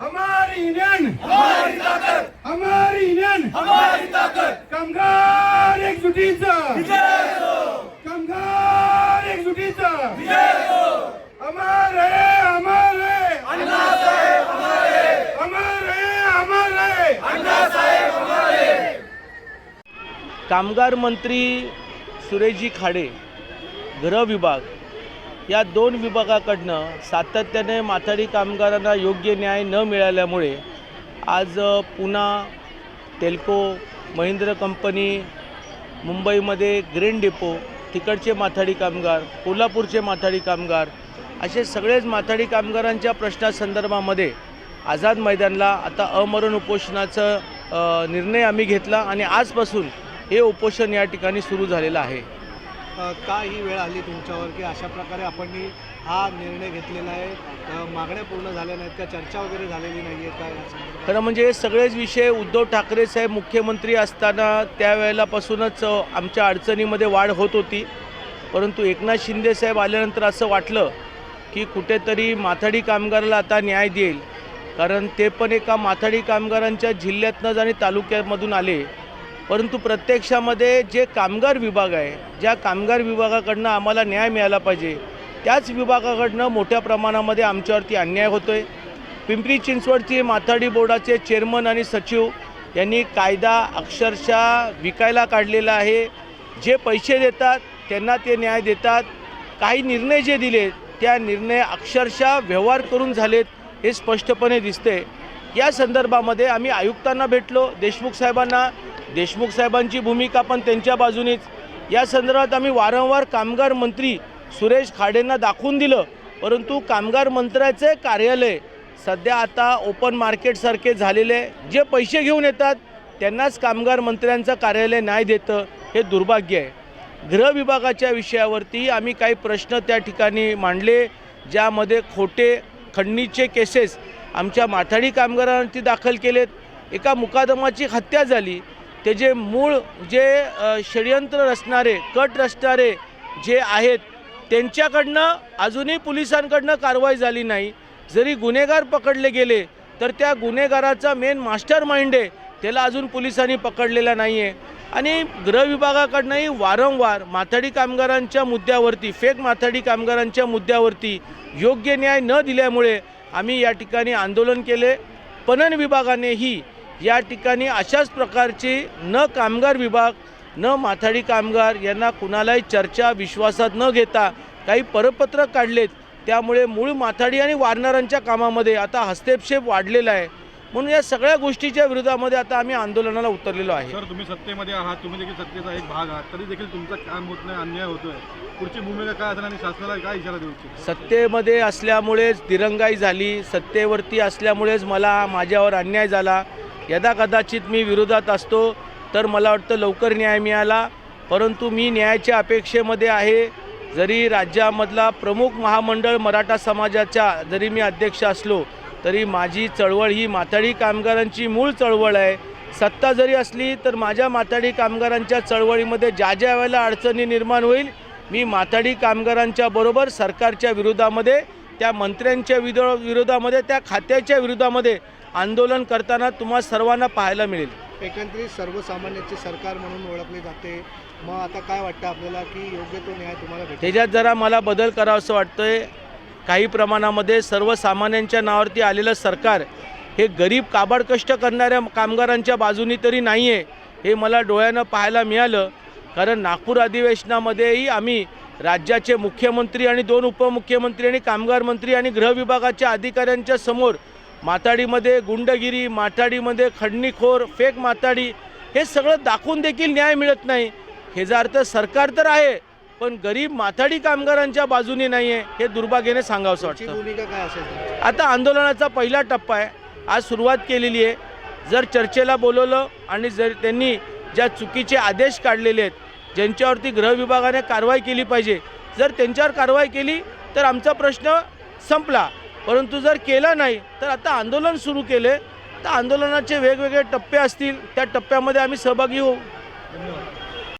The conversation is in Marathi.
हमारी इंडियन हमारी ताकत हमारी इंडियन हमारी ताकत कामगार एकजुटीचा. कामगार एकजुटीचा. अमर है अमर है. अमर है अमर है. कामगार मंत्री सुरेशजी खाडे गृह विभाग. या दोन विभागाकडनं सातत्याने माथाडी कामगारांना योग्य न्याय न मिळाल्यामुळे आज पुन्हा टेल्को महिंद्र कंपनी मुंबईमध्ये ग्रीन डेपो तिकडचे माथाडी कामगार कोल्हापूरचे माथाडी कामगार असे सगळेच माथाडी कामगारांच्या प्रश्नासंदर्भामध्ये आझाद मैदानला आता अमरण उपोषणाचं निर्णय आम्ही घेतला आणि आजपासून हे उपोषण या ठिकाणी सुरू झालेलं आहे. का ही वेळ आली तुमच्यावर की अशा प्रकारे आपण हा निर्णय घेतलेला आहे? मागण्या पूर्ण झाल्या नाहीत का? चर्चा वगैरे झालेली नाही आहे काय खरं म्हणजे सगळेच विषय उद्धव ठाकरे साहेब मुख्यमंत्री असताना त्यावेळेलापासूनच आमच्या अडचणीमध्ये वाढ होत होती. परंतु एकनाथ शिंदे साहेब आल्यानंतर असं वाटलं की कुठेतरी माथाडी कामगाराला आता न्याय देईल. कारण ते पण एका माथाडी कामगारांच्या जिल्ह्यातनंच आणि तालुक्यामधून आले. परंतु प्रत्यक्षामध्ये जे कामगार विभाग आहे ज्या कामगार विभागाकडनं आम्हाला न्याय मिळाला पाहिजे त्याच विभागाकडनं मोठ्या प्रमाणामध्ये आमच्यावरती अन्याय होतो आहे पिंपरी चिंचवडचे माथाडी बोर्डाचे चेअरमन आणि सचिव यांनी कायदा अक्षरशः विकायला काढलेला आहे. जे पैसे देतात त्यांना ते न्याय देतात. काही निर्णय जे दिले त्या निर्णय अक्षरशः व्यवहार करून झालेत हे स्पष्टपणे दिसते या संदर्भामध्ये आम्ही आयुक्तांना भेटलो देशमुख साहेबांना. देशमुख साहेबांची भूमिका पण त्यांच्या बाजूनेच. या संदर्भात आम्ही वारंवार कामगार मंत्री सुरेश खाडेंना दाखवून दिलं परंतु कामगार मंत्र्याचे कार्यालय सध्या आता ओपन मार्केटसारखे झालेले जे पैसे घेऊन येतात त्यांनाच कामगार मंत्र्यांचं कार्यालय नाही देतं हे दुर्भाग्य आहे. गृह विभागाच्या विषयावरती आम्ही काही प्रश्न त्या ठिकाणी मांडले ज्यामध्ये खोटे खंडणीचे केसेस आमच्या माथाडी कामगारांवरती दाखल केलेत. एका मुकादमाची हत्या झाली. ते जे मूळ जे षडयंत्र रचणारे कट रचणारे जे आहेत त्यांच्याकडनं अजूनही पोलिसांकडनं कारवाई झाली नाही. जरी गुन्हेगार पकडले गेले तर त्या गुन्हेगाराचा मेन मास्टर माइंड आहे. त्याला अजून पोलिसांनी पकडलेला नाही आहे आणि गृहविभागाकडनंही वारंवार माथाडी कामगारांच्या मुद्द्यावरती फेक माथाडी कामगारांच्या मुद्द्यावरती योग्य न्याय न दिल्यामुळे आम्ही या ठिकाणी आंदोलन केले. पणन विभागानेही या ठिकाणी अशाच प्रकारची न कामगार विभाग न माथाडी कामगार यांना कुणालाही चर्चा विश्वासात न घेता काही परपत्र काढलेत. त्यामुळे मूळ माथाडी आणि वारणारांच्या कामामध्ये आता हस्तक्षेप वाढलेला आहे. म्हणून या सगळ्या गोष्टीच्या विरोधामध्ये आता आम्ही आंदोलनाला उतरलेलो आहे. सर तुम्ही सत्तेमध्ये आहात तुम्ही देखील सत्तेचा एक भाग आहात तरी देखील तुमचं काम होत नाही अन्याय होतोय. पुढची भूमिका काय असेल आणि शासनाला काय इशारा देऊ इच्छिता? सत्तेमध्ये असल्यामुळेच दिरंगाई झाली सत्तेवरती असल्यामुळेच मला माझ्यावर अन्याय झाला. यदा कदाचित मी विरोधात असतो तर मला वाटतं लवकर न्याय मिळाला. परंतु मी न्यायाच्या अपेक्षेमध्ये आहे. जरी राज्यामधला प्रमुख महामंडळ मराठा समाजाच्या जरी मी अध्यक्ष असलो तरी माझी चळवळ ही माथाडी कामगारांची मूळ चळवळ आहे. सत्ता जरी असली तर माझ्या माथाडी कामगारांच्या चळवळीमध्ये ज्या ज्या वेळेला अडचणी निर्माण होईल मी माथाडी कामगारांच्या बरोबर सरकारच्या विरोधामध्ये त्या मंत्र्यांच्या विरो विरोधामध्ये त्या खात्याच्या विरोधामध्ये आंदोलन करताना तुम्हा सर्वांना पाहायला मिळेल. एकंदरीत सर्वसामान्यांचे सरकार म्हणून ओळखले जाते. मग आता काय वाटतं आपल्याला की योग्य तो न्याय तुम्हाला त्याच्यात जरा मला बदल करावं असं वाटतंय. काही प्रमाणामध्ये सर्वसामान्यांच्या नावावरती आलेलं सरकार हे गरीब काबाड कष्ट करणाऱ्या कामगारांच्या बाजूनी तरी नाही आहे हे मला डोळ्यानं पाहायला मिळालं. कारण नागपूर अधिवेशनामध्येही आम्ही राज्याचे मुख्यमंत्री आणि दोन उपमुख्यमंत्री आणि कामगार मंत्री आणि गृहविभागाच्या अधिकाऱ्यांच्या समोर माताडीमध्ये गुंडगिरी माताडीमध्ये खडणीखोर फेक माताडी हे सगळं दाखवून देखील न्याय मिळत नाही. ह्याचा अर्थ सरकार तर आहे पण गरीब माथाडी कामगारांच्या बाजूने नाही आहे हे दुर्भाग्याने सांगावंसं वाटतं. भूमिका काय असेल? आता आंदोलनाचा पहिला टप्पा आहे. आज सुरुवात केलेली आहे. जर चर्चेला बोलवलं आणि जर त्यांनी ज्या चुकीचे आदेश काढलेले आहेत ज्यांच्यावरती गृह विभागाने कारवाई केली पाहिजे जर त्यांच्यावर कारवाई केली तर आमचा प्रश्न संपला. परंतु जर केला नाही तर आता आंदोलन सुरू केले तर आंदोलनाचे वेगवेगळे टप्पे असतील. त्या टप्प्यामध्ये आम्ही सहभागी होऊ.